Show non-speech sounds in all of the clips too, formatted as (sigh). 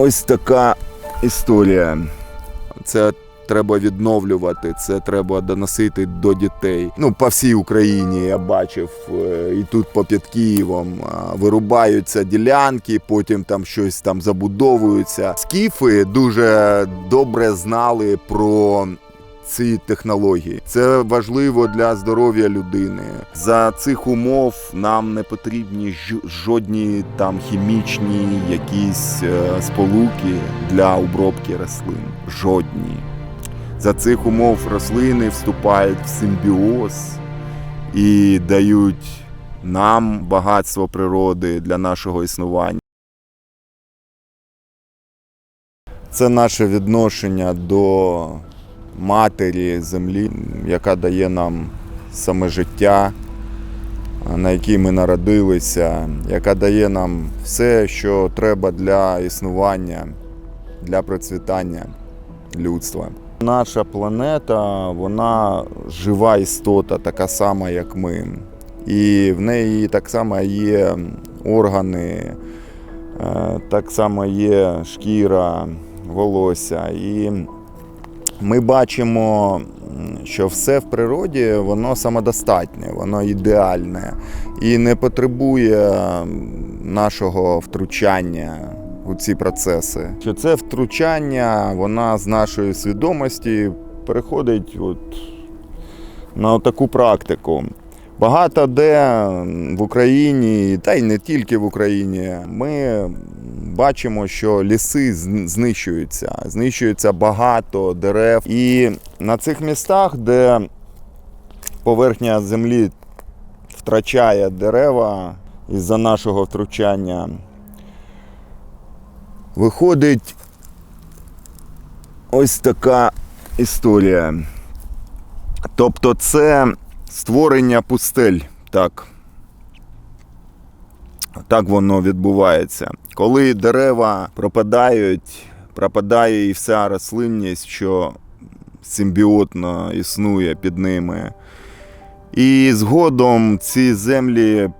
Ось така історія. Це треба відновлювати, це треба доносити до дітей. Ну, по всій Україні я бачив, е, і тут по під Києвом вирубаються ділянки, потім там щось там забудовуються. Скіфи дуже добре знали про. Ці технології це важливо для здоров'я людини. За цих умов нам не потрібні жодні там хімічні якісь е, сполуки для обробки рослин. Жодні. За цих умов рослини вступають в симбіоз і дають нам багатство природи для нашого існування. Це наше відношення до матері землі, яка дає нам саме життя, на якій ми народилися, яка дає нам все, що треба для існування, для процвітання людства. Наша планета, вона жива істота, така сама, як ми. І в неї так само є органи, е, так само є шкіра, волосся. І ми бачимо, що все в природі воно самодостатнє, воно ідеальне і не потребує нашого втручання у ці процеси. Що це втручання, вона з нашої свідомості переходить от на таку практику. Багато де в Україні, та й не тільки в Україні, ми бачимо, що ліси знищуються, знищується багато дерев. І на цих містах, де поверхня землі втрачає дерева із-за нашого втручання, виходить ось така історія. Тобто, це створення пустель. Так. Так воно відбувається. Коли дерева пропадають, пропадає і вся рослинність, що симбіотно існує під ними. І згодом ці землі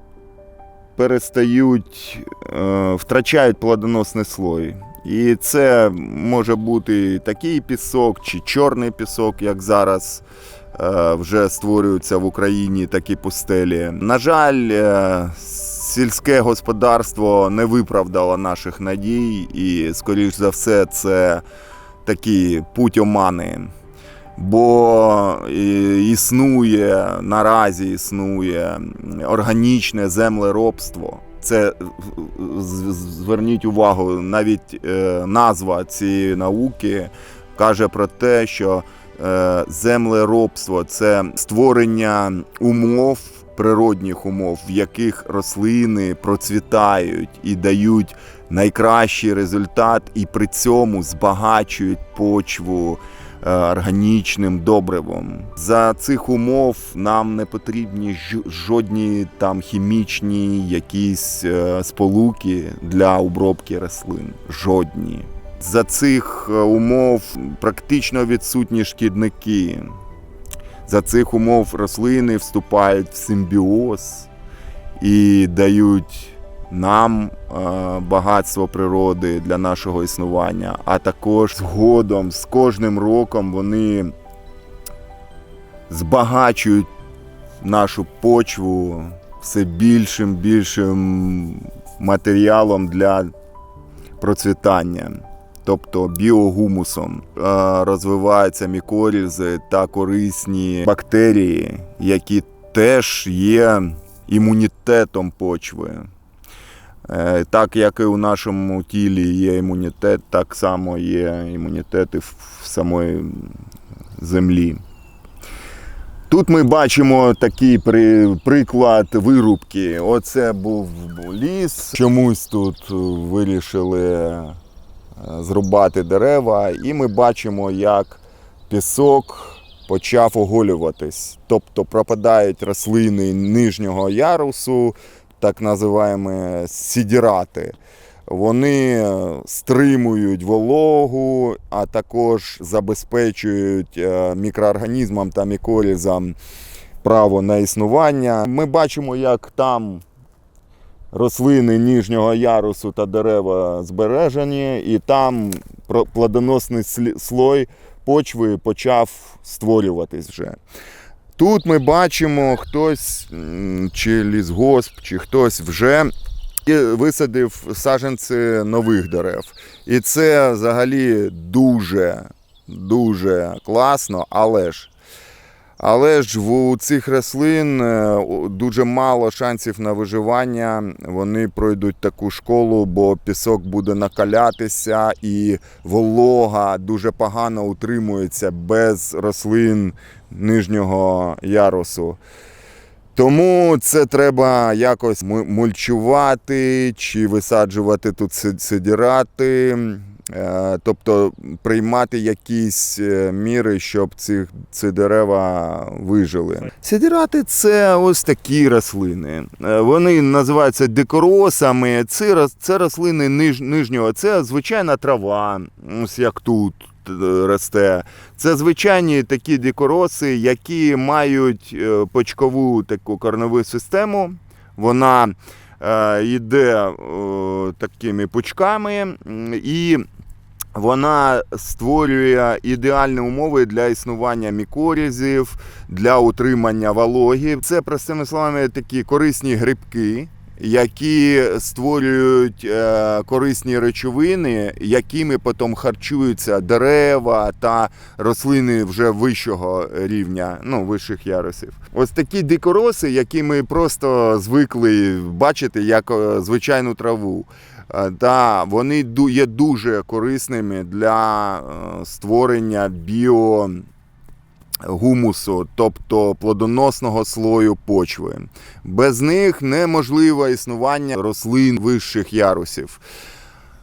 перестають, е, втрачають плодоносний слой. І це може бути такий пісок чи чорний пісок, як зараз вже створюються в Україні такі пустелі. На жаль, е, сільське господарство не виправдало наших надій, і, скоріш за все, це такий путь омани. Бо існує наразі існує органічне землеробство. Це зверніть увагу, навіть е, назва цієї науки каже про те, що е, землеробство це створення умов, природних умов, в яких рослини процвітають і дають найкращий результат, і при цьому збагачують почву е, органічним добривом. За цих умов нам не потрібні жо- жодні там хімічні якісь е, сполуки для обробки рослин. Жодні. За цих е, умов практично відсутні шкідники. За цих умов рослини вступають в симбіоз і дають нам е, багатство природи для нашого існування, а також згодом з кожним роком вони збагачують нашу почву все більшим більшим матеріалом для процвітання. Тобто біогумусом розвиваються мікорізи та корисні бактерії, які теж є імунітетом почви. Е, Так як і у нашому тілі є імунітет, так само є імунітет в самої землі. Тут ми бачимо такий при, приклад вирубки. Оце був ліс. Чомусь тут вирішили зрубати дерева, і ми бачимо, як пісок почав оголюватись. Тобто пропадають рослини нижнього ярусу, так називаємо сідірати. Вони е, стримують вологу, а також забезпечують е, мікроорганізмам та мікорізам право на існування. Ми бачимо, як там рослини ніжнього ярусу та дерева збережені, і там плодоносний слой почви почав створюватись вже. Тут ми бачимо хтось, чи лісгосп, чи хтось вже висадив саджанці нових дерев. І це взагалі дуже, дуже класно, але ж. Але ж у цих рослин е, дуже мало шансів на виживання. Вони пройдуть таку школу, бо пісок буде накалятися, і волога дуже погано утримується без рослин нижнього ярусу. Тому це треба якось мульчувати чи висаджувати тут сидірати, тобто приймати якісь е, міри, щоб ці, ці дерева вижили. Сидірати це ось такі рослини. Е, Вони називаються дикоросами. Це, це рослини ниж, нижнього, це звичайна трава, ось як тут е, росте. Це звичайні такі дикороси, які мають е, почкову таку корневу систему. Вона е, йде е, такими пучками і вона створює ідеальні умови для існування мікорізів, для утримання вологи. Це, простими словами, такі корисні грибки. Які створюють е, корисні речовини, якими потім харчуються дерева та рослини вже вищого рівня, ну вищих ярусів. Ось такі дикороси, які ми просто звикли бачити як е, звичайну траву. Е, Та вони є дуже корисними для е, створення біо гумусу, тобто плодоносного слою почви. Без них неможливе існування рослин вищих ярусів.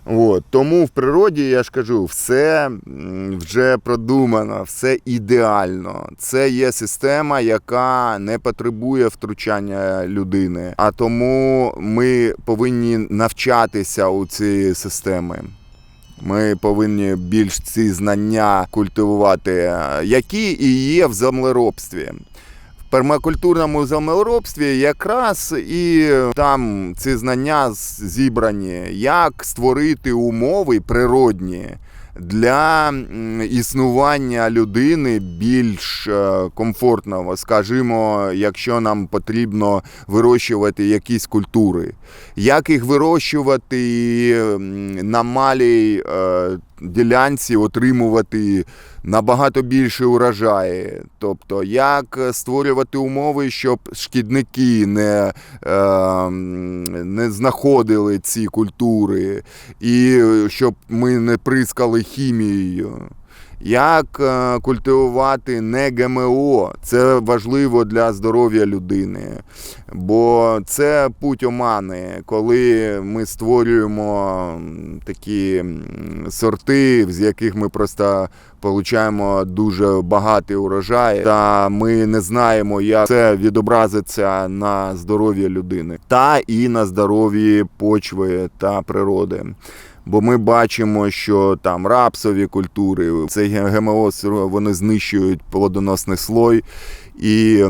От, тому в природі, я ж кажу, все вже продумано, все ідеально. Це є система, яка не потребує втручання людини. А тому ми повинні навчатися у цієї системи. Ми повинні більш ці знання культивувати, які і є в землеробстві. Пермакультурному землеробстві якраз і там ці знання зібрані, як створити умови природні для існування людини більш е, комфортного, скажімо, якщо нам потрібно вирощувати якісь культури. Як їх вирощувати на малій е, ділянці отримувати набагато більше урожаї. Тобто, як створювати умови, щоб шкідники не, е, не знаходили ці культури, і щоб ми не прискали хімією. Як е, культивувати не ГМО, це важливо для здоров'я людини. Бо це путь омани, коли ми створюємо такі сорти, з яких ми просто отримуємо дуже багатий урожай, та ми не знаємо, як це відобразиться на здоров'я людини та і на здоров'ї почви та природи. Бо ми бачимо, що там рапсові культури, це ГМО, вони знищують плодоносний слой, і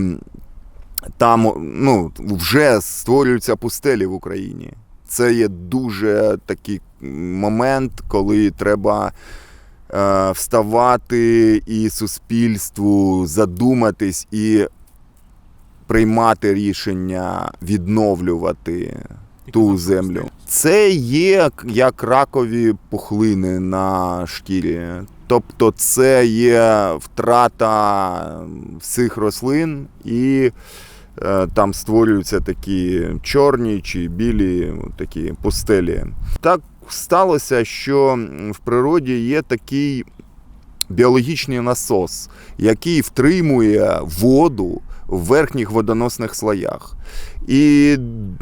там ну, вже створюються пустелі в Україні. Це є дуже такий момент, коли треба е, вставати і суспільству задуматись і приймати рішення відновлювати ту землю. Це є як ракові пухлини на шкірі. Тобто це є втрата всіх рослин і е, там створюються такі чорні чи білі такі пустелі. Так сталося, що в природі є такий біологічний насос, який втримує воду в верхніх водоносних слоях. І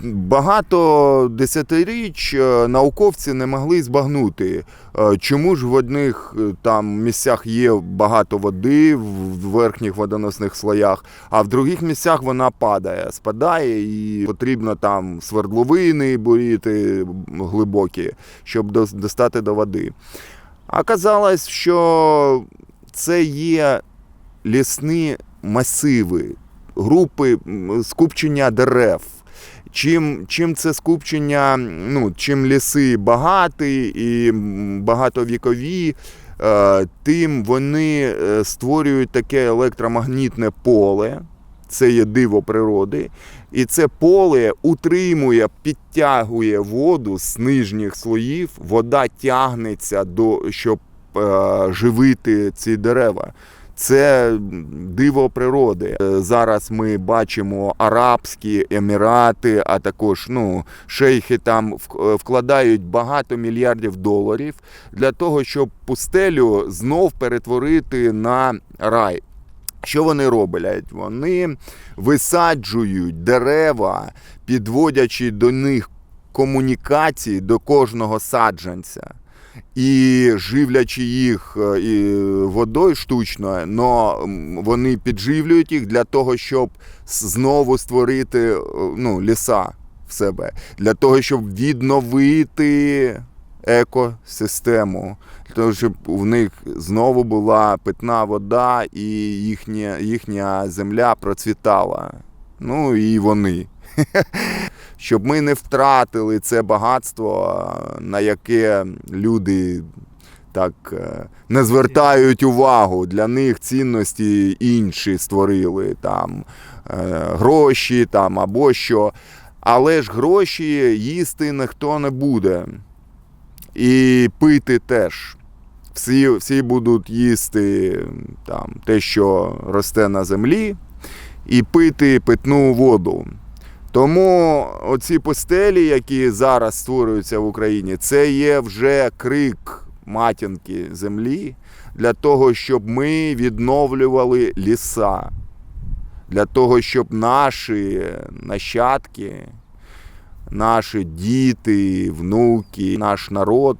багато десятиріч е, науковці не могли збагнути, е, чому ж в одних е, там місцях є багато води в верхніх водоносних слоях, а в других місцях вона падає, спадає, і потрібно там свердловини буріти глибокі, щоб достати до води. А казалось, що це є лісні масиви, групи скупчення дерев. чим, чим це скупчення, ну, чим ліси багаті і багатовікові, е, тим вони е, створюють таке електромагнітне поле. Це є диво природи. І це поле утримує, підтягує воду з нижніх слоїв. Вода тягнеться до щоб е, живити ці дерева. Це диво природи. Е, Зараз ми бачимо Арабські Емірати, а також ну, шейхи там е, вкладають багато мільярдів доларів для того, щоб пустелю знов перетворити на рай. Що вони роблять? Вони висаджують дерева, підводячи до них комунікації до кожного саджанця. І живлячи їх е, водою штучною, но вони підживлюють їх для того, щоб знову створити е, ну, ліса в себе, для того, щоб відновити екосистему, для того, щоб в них знову була питна вода і їхня, їхня земля процвітала. Ну і вони. (laughs) Щоб ми не втратили це багатство, на яке люди так е, не звертають увагу. Для них цінності інші створили там е, гроші там або що. Але ж гроші їсти ніхто не буде. І пити теж. Всі, всі будуть їсти там, те, що росте на землі, і пити питну воду. Тому оці пустелі, які зараз створюються в Україні, це є вже крик матінки землі для того, щоб ми відновлювали ліса, для того, щоб наші нащадки, наші діти, внуки, наш народ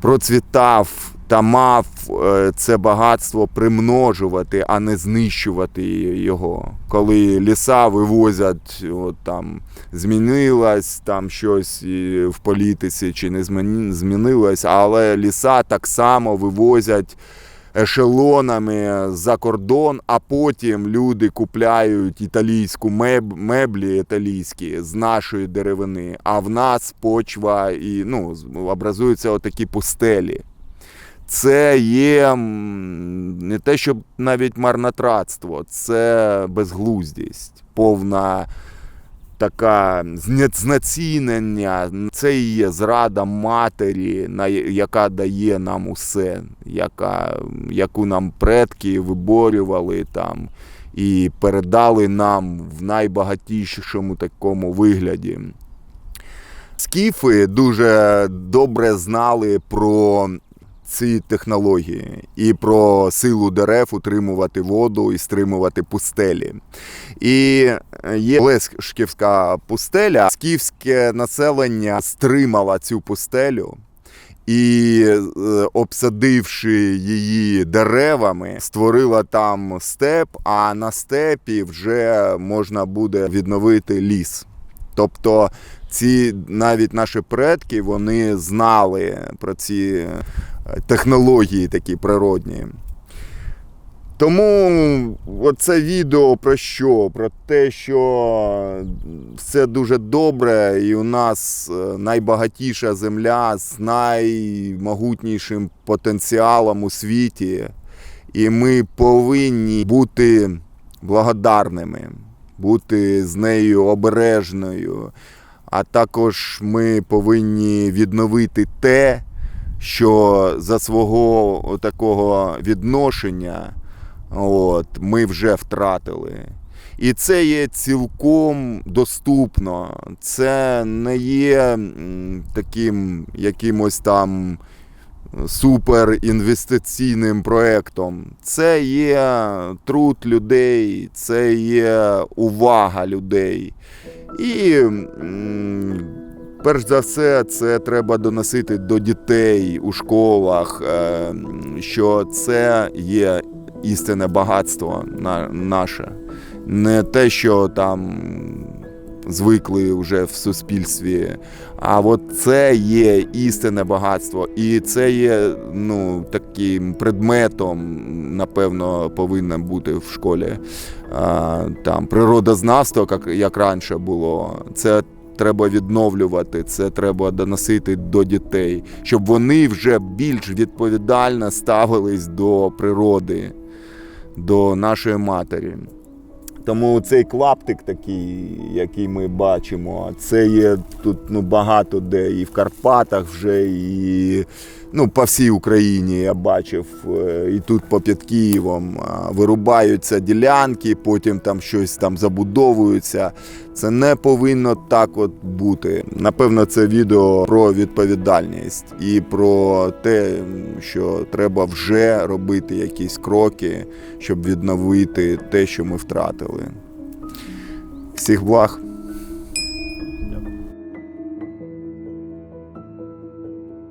процвітав та мав е, це багатство примножувати, а не знищувати його. Коли ліса вивозять, от там змінилось там щось в політиці чи не змінилось, але ліса так само вивозять ешелонами за кордон, а потім люди купляють італійську меб, меблі італійські з нашої деревини, а в нас почва і ну, образуються отакі пустелі. Це є не те, щоб навіть марнотратство, це безглуздість, повна така знецінення. Це і є зрада матері, яка дає нам усе, яка, яку нам предки виборювали там і передали нам в найбагатішому такому вигляді. Скіфи дуже добре знали про ці технології і про силу дерев утримувати воду і стримувати пустелі. І є Лешківська пустеля. Скіфське населення стримало цю пустелю. І е, обсадивши її деревами, створила там степ, а на степі вже можна буде відновити ліс. Тобто ці навіть наші предки вони знали про ці е, технології такі природні. Тому оце відео про що? Про те, що все дуже добре, і у нас е, найбагатіша земля з наймогутнішим потенціалом у світі. І ми повинні бути благодарними, бути з нею обережною. А також ми повинні відновити те, що за свого такого відношення от, ми вже втратили. І це є цілком доступно. Це не є таким якимось там суперінвестиційним проєктом. Це є труд людей, це є увага людей. І перш за все, це треба доносити до дітей у школах, е, що це є істинне багатство наше. Не те, що там звикли вже в суспільстві. А от це є істинне багатство, і це є ну, таким предметом, напевно, повинен бути в школі. Там природознавство, як, як раніше було. Це треба відновлювати, це треба доносити до дітей, щоб вони вже більш відповідально ставились до природи, до нашої матері. Тому цей клаптик такий, який ми бачимо, це є тут ну, багато де і в Карпатах вже, і ну, по всій Україні я бачив, е, і тут попід Києвом вирубаються ділянки, потім там щось там забудовується. Це не повинно так от бути. Напевно, це відео про відповідальність і про те, що треба вже робити якісь кроки, щоб відновити те, що ми втратили. Всіх благ!